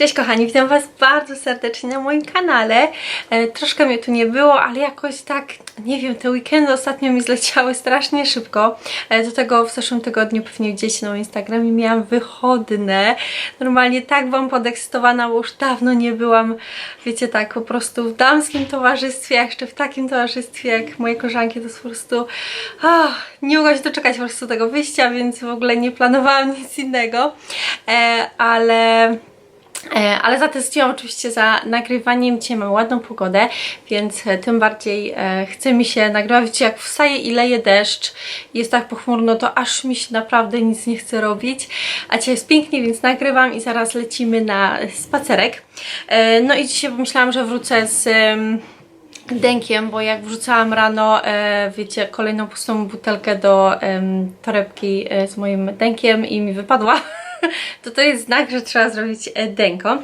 Cześć kochani, witam Was bardzo serdecznie na moim kanale. E, troszkę mnie tu nie było, ale jakoś tak, nie wiem, te weekendy ostatnio mi zleciały strasznie szybko. E, do tego w zeszłym tygodniu pewnie gdzieś na Instagramie miałam wychodne. Normalnie tak byłam podekscytowana, bo już dawno nie byłam, wiecie tak, po prostu w damskim towarzystwie, jeszcze w takim towarzystwie jak moje koleżanki, to jest po prostu ach, nie mogłam się doczekać po prostu tego wyjścia, więc w ogóle nie planowałam nic innego. E, ale E, Ale zatęskniłam oczywiście za nagrywaniem. Dzisiaj mam ładną pogodę, więc e, tym bardziej e, chce mi się nagrywać. Jak wstaje i leje deszcz, jest tak pochmurno, to aż mi się naprawdę nic nie chce robić. A dzisiaj jest pięknie, więc nagrywam i zaraz lecimy na spacerek. E, No i dzisiaj pomyślałam, że wrócę z... em, Dękiem, bo jak wrzucałam rano, e, wiecie, kolejną pustą butelkę do em, torebki e, z moim dękiem i mi wypadła, to to jest znak, że trzeba zrobić e, dęko.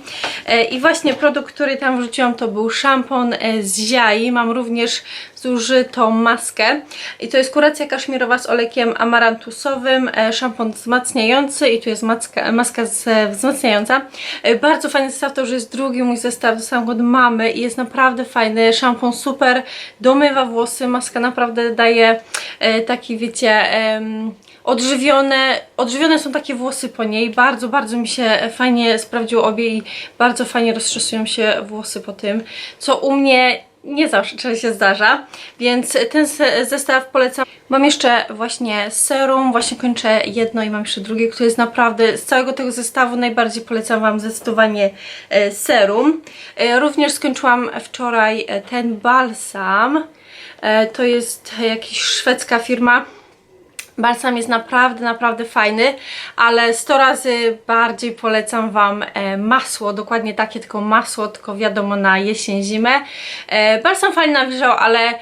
E, I właśnie produkt, który tam wrzuciłam, to był szampon e, z ziai. Mam również zużytą maskę i to jest kuracja kaszmirowa z olejkiem amarantusowym, szampon wzmacniający i tu jest maska, maska z, wzmacniająca. Bardzo fajny zestaw, to już jest drugi mój zestaw, dostałam go od mamy i jest naprawdę fajny. Szampon super domywa włosy, maska naprawdę daje taki, wiecie... em, odżywione, odżywione są takie włosy po niej. Bardzo, bardzo mi się fajnie sprawdziło obie i bardzo fajnie rozczesują się włosy po tym, co u mnie nie zawsze się zdarza, więc ten zestaw polecam. Mam jeszcze właśnie serum, właśnie kończę jedno i mam jeszcze drugie, które jest naprawdę z całego tego zestawu najbardziej polecam Wam zdecydowanie e, serum. E, Również skończyłam wczoraj e, ten balsam. To jest jakaś szwedzka firma. Balsam jest naprawdę, naprawdę fajny, ale 100 razy bardziej polecam Wam e, masło, dokładnie takie tylko masło, tylko wiadomo na jesień, zimę. E, balsam fajnie nawilżał, ale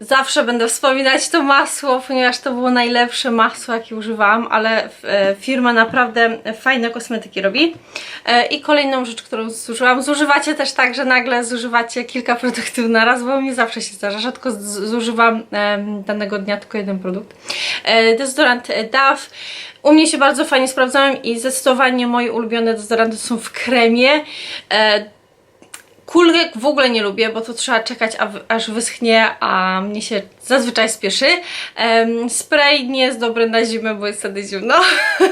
zawsze będę wspominać to masło, ponieważ to było najlepsze masło, jakie używałam, ale e, firma naprawdę fajne kosmetyki robi. E, I kolejną rzecz, którą zużyłam, zużywacie też tak, że nagle zużywacie kilka produktów na raz, bo mi zawsze się zdarza, rzadko zużywam danego dnia tylko jeden produkt. E, Dezodorant Dove. U mnie się bardzo fajnie sprawdzają i zdecydowanie moje ulubione dezodoranty są w kremie. Kulek w ogóle nie lubię, bo to trzeba czekać aż wyschnie, a mnie się zazwyczaj spieszy. Em, spray nie jest dobry na zimę, bo jest wtedy zimno,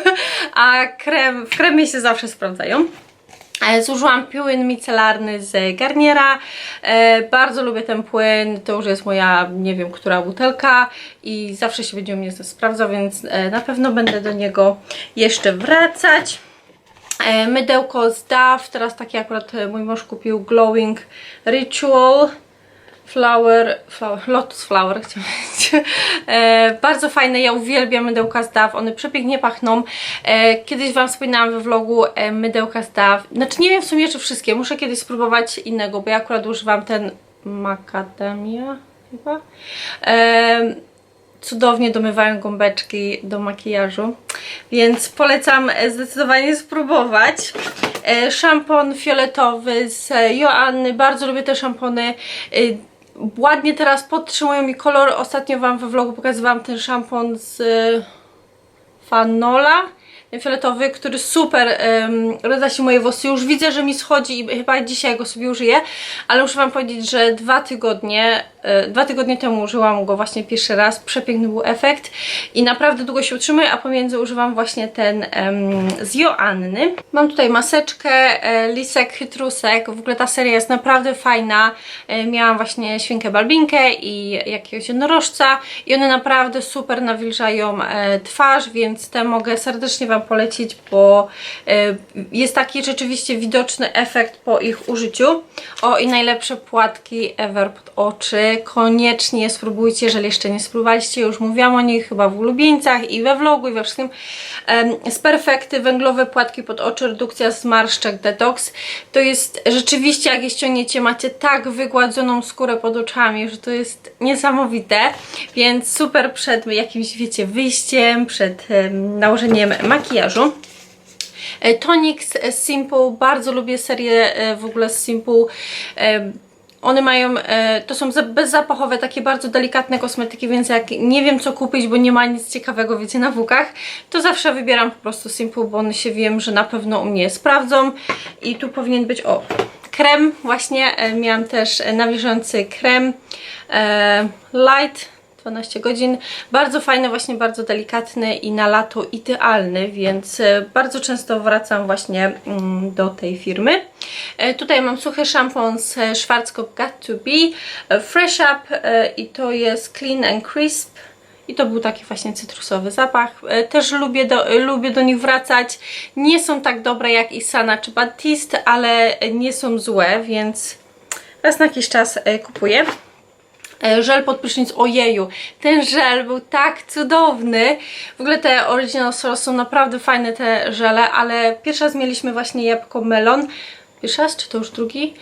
a krem, w kremie się zawsze sprawdzają. E, Zużyłam płyn micelarny z Garniera. E, bardzo lubię ten płyn. To już jest moja, nie wiem, która butelka i zawsze się będzie u mnie sprawdzał, więc e, na pewno będę do niego jeszcze wracać. E, mydełko z Dove, teraz takie akurat e, mój mąż kupił Glowing Ritual Flower, flower Lotus Flower chciałam powiedzieć. E, bardzo fajne, ja uwielbiam mydełka z Dove, one przepięknie pachną. E, kiedyś Wam wspominałam we vlogu e, mydełka z Dove, znaczy nie wiem w sumie czy wszystkie, muszę kiedyś spróbować innego, bo ja akurat używam ten Macadamia chyba. E, cudownie domywają gąbeczki do makijażu, więc polecam zdecydowanie spróbować. E, Szampon fioletowy z Joanny, bardzo lubię te szampony. E, Ładnie teraz podtrzymują mi kolor. Ostatnio Wam we vlogu pokazywałam ten szampon z e, Fanola fioletowy, który super um, roda się moje włosy. Już widzę, że mi schodzi i chyba dzisiaj go sobie użyję, ale muszę Wam powiedzieć, że dwa tygodnie, dwa tygodnie temu użyłam go właśnie pierwszy raz. Przepiękny był efekt i naprawdę długo się utrzymuje, a pomiędzy używam właśnie ten em, z Joanny. Mam tutaj maseczkę, e, lisek, chytrusek. W ogóle ta seria jest naprawdę fajna. E, miałam właśnie świnkę balbinkę i jakiegoś jednorożca i one naprawdę super nawilżają e, twarz, więc te mogę serdecznie Wam polecić, bo e, jest taki rzeczywiście widoczny efekt po ich użyciu. O i najlepsze płatki ever pod oczy. Koniecznie spróbujcie, jeżeli jeszcze nie spróbowaliście. Już mówiłam o nich chyba w ulubieńcach i we vlogu i we wszystkim. Z perfekty węglowe płatki pod oczy, redukcja zmarszczek, detoks. To jest rzeczywiście, jak je ściągniecie, macie tak wygładzoną skórę pod oczami, że to jest niesamowite. Więc super przed jakimś, wiecie, wyjściem, przed em, nałożeniem makijażu. E, Tonic z Simple, bardzo lubię serię e, w ogóle Simple. One mają, e, to są za- bezzapachowe, takie bardzo delikatne kosmetyki, więc jak nie wiem co kupić, bo nie ma nic ciekawego, wiecie, na wukach, to zawsze wybieram po prostu Simple, bo one się wiem, że na pewno u mnie sprawdzą. I tu powinien być, o, krem właśnie, e, miałam też e, nawilżający krem Light 12 godzin. Bardzo fajny, właśnie bardzo delikatny i na lato idealny, więc e, bardzo często wracam właśnie mm, do tej firmy. E, Tutaj mam suchy szampon z Schwarzkopf Got To Be e, Fresh Up i to jest Clean and Crisp. I to był taki właśnie cytrusowy zapach. Też lubię do, lubię do nich wracać. Nie są tak dobre jak Isana czy Batiste, ale nie są złe, więc raz na jakiś czas kupuję. E, Żel pod prysznic, ojeju, ten żel był tak cudowny. W ogóle te Original są naprawdę fajne te żele, ale pierwszy raz mieliśmy właśnie jabłko melon. Pierwszy raz, czy to już drugi?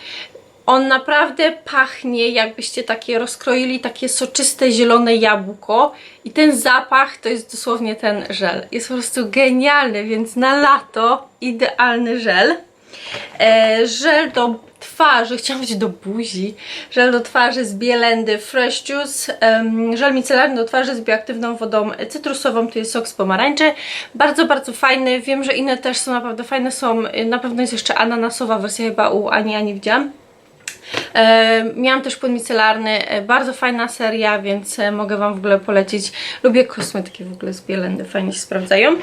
On naprawdę pachnie, jakbyście takie rozkroili, takie soczyste, zielone jabłko. I ten zapach to jest dosłownie ten żel. Jest po prostu genialny, więc na lato idealny żel. E, żel do twarzy, chciałam powiedzieć do buzi, żel do twarzy z Bielendy Fresh Juice, em, żel micelarny do twarzy z bioaktywną wodą cytrusową, tu jest sok z pomarańczy, bardzo, bardzo fajny, wiem, że inne też są naprawdę fajne, są, na pewno jest jeszcze ananasowa wersja, chyba u Ani, Ani widziałam. E, miałam też płyn micelarny, e, bardzo fajna seria, więc e, mogę Wam w ogóle polecić. Lubię kosmetyki w ogóle z Bielendy, fajnie się sprawdzają.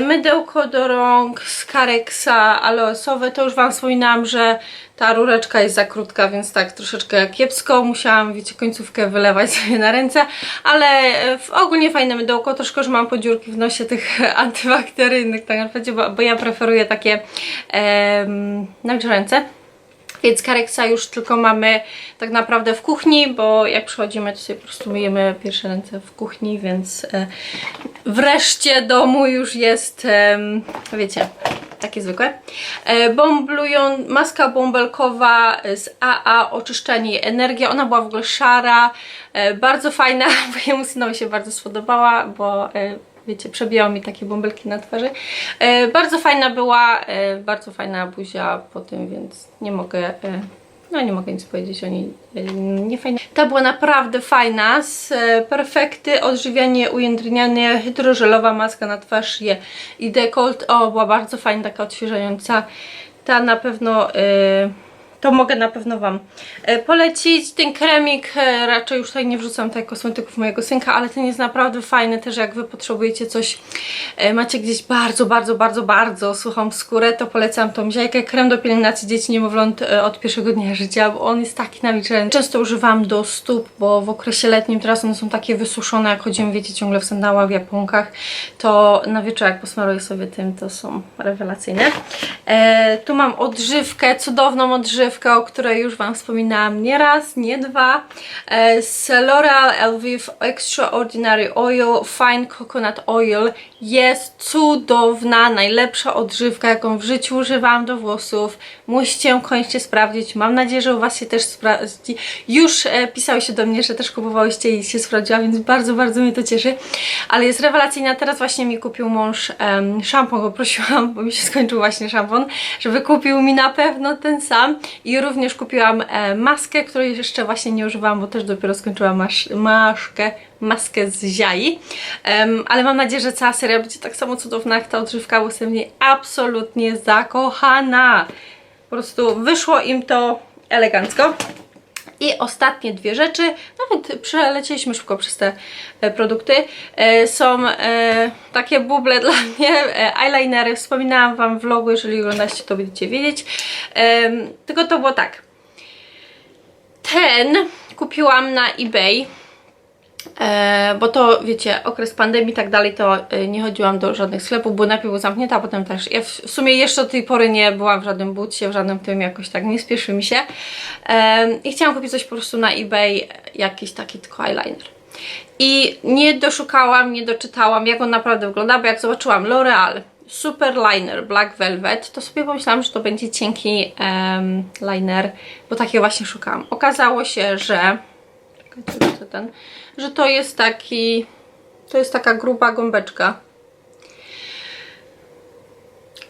Mydełko do rąk z Carexa aloesowe, to już Wam wspominałam, że ta rureczka jest za krótka, więc tak troszeczkę kiepsko. Musiałam, wiecie, końcówkę wylewać sobie na ręce, ale w- ogólnie fajne mydełko. Troszkę, że mam podziurki w nosie tych antybakteryjnych, tak naprawdę, bo, bo ja preferuję takie em, nawilżające. Więc Carexa już tylko mamy tak naprawdę w kuchni, bo jak przychodzimy, to sobie po prostu myjemy pierwsze ręce w kuchni, więc e, wreszcie domu już jest, wiecie, takie zwykłe. E, Bomblują, maska bąbelkowa z AA, oczyszczenie energia. Ona była w ogóle szara, e, bardzo fajna, bo jemu synowi się bardzo spodobała, bo wiecie, przebijało mi takie bąbelki na twarzy. E, bardzo fajna była, e, bardzo fajna buzia po tym, więc nie mogę, e, no nie mogę nic powiedzieć o niej. E, nie fajna. Ta była naprawdę fajna, z e, perfekty, odżywianie ujędrniane, hydrożelowa maska na twarz je i dekolt. O, była bardzo fajna, taka odświeżająca. Ta na pewno... E, to mogę na pewno Wam e, polecić. Ten kremik e, raczej już tutaj nie wrzucam tutaj kosmetyków mojego synka, ale ten jest naprawdę fajny też jak Wy potrzebujecie coś, e, macie gdzieś bardzo, bardzo, bardzo, bardzo suchą skórę, to polecam tą ziajkę. Krem do pielęgnacji dzieci niemowląt od pierwszego dnia życia, bo on jest taki nawilżający. Często używam do stóp, bo w okresie letnim teraz one są takie wysuszone, jak chodzimy, wiecie, ciągle w sandałach, w japonkach, to na wieczór jak posmaruję sobie tym, to są rewelacyjne. E, tu mam odżywkę, cudowną odżywkę, o której już Wam wspominałam nie raz, nie dwa. E, z L'Oreal Elvive Extraordinary Oil Fine Coconut Oil jest cudowna, najlepsza odżywka, jaką w życiu używałam do włosów. Musicie ją koniecznie sprawdzić. Mam nadzieję, że u Was się też sprawdzi. Już e, pisałyście do mnie, że też kupowałyście i się sprawdziła, więc bardzo, bardzo mnie to cieszy. Ale jest rewelacyjna. Teraz właśnie mi kupił mąż em, szampon, go prosiłam, bo mi się skończył właśnie szampon, żeby kupił mi na pewno ten sam. I również kupiłam e, maskę, której jeszcze właśnie nie używałam, bo też dopiero skończyłam masz, maszkę, maskę z ziai. Em, ale mam nadzieję, że cała seria będzie tak samo cudowna jak ta odżywka, bo jestem w niej absolutnie zakochana. Po prostu wyszło im to elegancko. I ostatnie dwie rzeczy, nawet przelecieliśmy szybko przez te e, produkty, e, są e, takie buble dla mnie, eyelinery. Wspominałam Wam w vlogu, jeżeli oglądacie to będziecie wiedzieć. Tylko to było tak. Ten kupiłam na eBay. E, bo to wiecie, okres pandemii i tak dalej, to e, nie chodziłam do żadnych sklepów, bo najpierw był zamknięta, a potem też. Ja w, sumie jeszcze do tej pory nie byłam w żadnym bucie, w żadnym tym jakoś tak nie spieszy mi się. E, I chciałam kupić coś po prostu na eBay, jakiś taki tylko eyeliner. I nie doszukałam, nie doczytałam, jak on naprawdę wygląda, bo jak zobaczyłam L'Oreal Super Liner Black Velvet, to sobie pomyślałam, że to będzie cienki liner, bo takiego właśnie szukałam. Okazało się, że Czekajcie, co ten, że to jest taki, to jest taka gruba gąbeczka.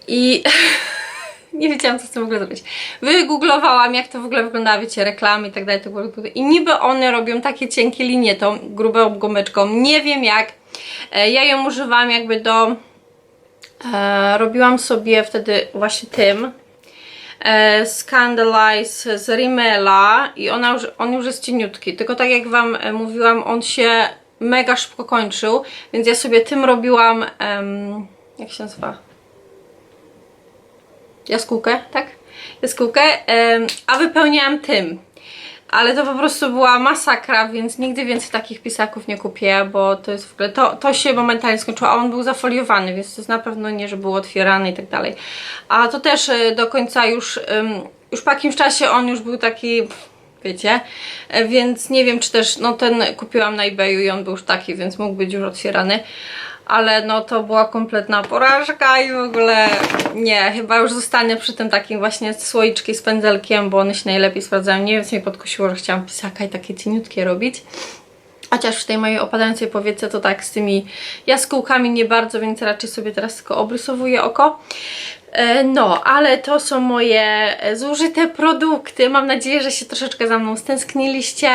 I nie wiedziałam, co z tym w ogóle zrobić. Wygooglowałam, jak to w ogóle wygląda, wiecie, reklamy i tak dalej. I niby one robią takie cienkie linie tą grubą gumeczką. Nie wiem jak. E, Ja ją używam jakby do... E, robiłam sobie wtedy właśnie tym Scandalize z Rimmela i ona już, on już jest cieniutki, tylko tak jak Wam e, mówiłam, on się mega szybko kończył, więc ja sobie tym robiłam, em, jak się nazywa? Jaskółkę, tak? Jaskółkę, em, a wypełniałam tym. Ale to po prostu była masakra, więc nigdy więcej takich pisaków nie kupię, bo to jest w ogóle, to, to się momentalnie skończyło, a on był zafoliowany, więc to jest na pewno nie, że był otwierany i tak dalej. A to też e, do końca już, już po jakimś czasie on już był taki, wiecie, e, więc nie wiem, czy też, no ten kupiłam na eBayu i on był już taki, więc mógł być już otwierany. Ale no to była kompletna porażka i w ogóle nie, chyba już zostanę przy tym takim właśnie słoiczki z pędzelkiem, bo one się najlepiej sprawdzają. Nie wiem, co mnie podkusiło, że chciałam pisaka i takie cieniutkie robić. Chociaż w tej mojej opadającej powiece to tak z tymi jaskółkami nie bardzo, więc raczej sobie teraz tylko obrysowuję oko. E, No, ale to są moje zużyte produkty. Mam nadzieję, że się troszeczkę za mną stęskniliście.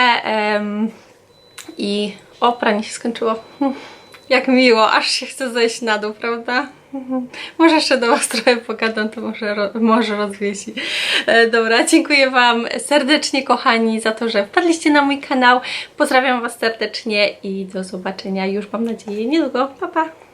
I o, pranie się skończyło. Jak miło, aż się chce zejść na dół, prawda? Może jeszcze do Was trochę pogadam, to może, może rozwiesi. E, dobra, dziękuję Wam serdecznie, kochani, za to, że wpadliście na mój kanał. Pozdrawiam Was serdecznie i do zobaczenia już, mam nadzieję, niedługo. Pa, pa!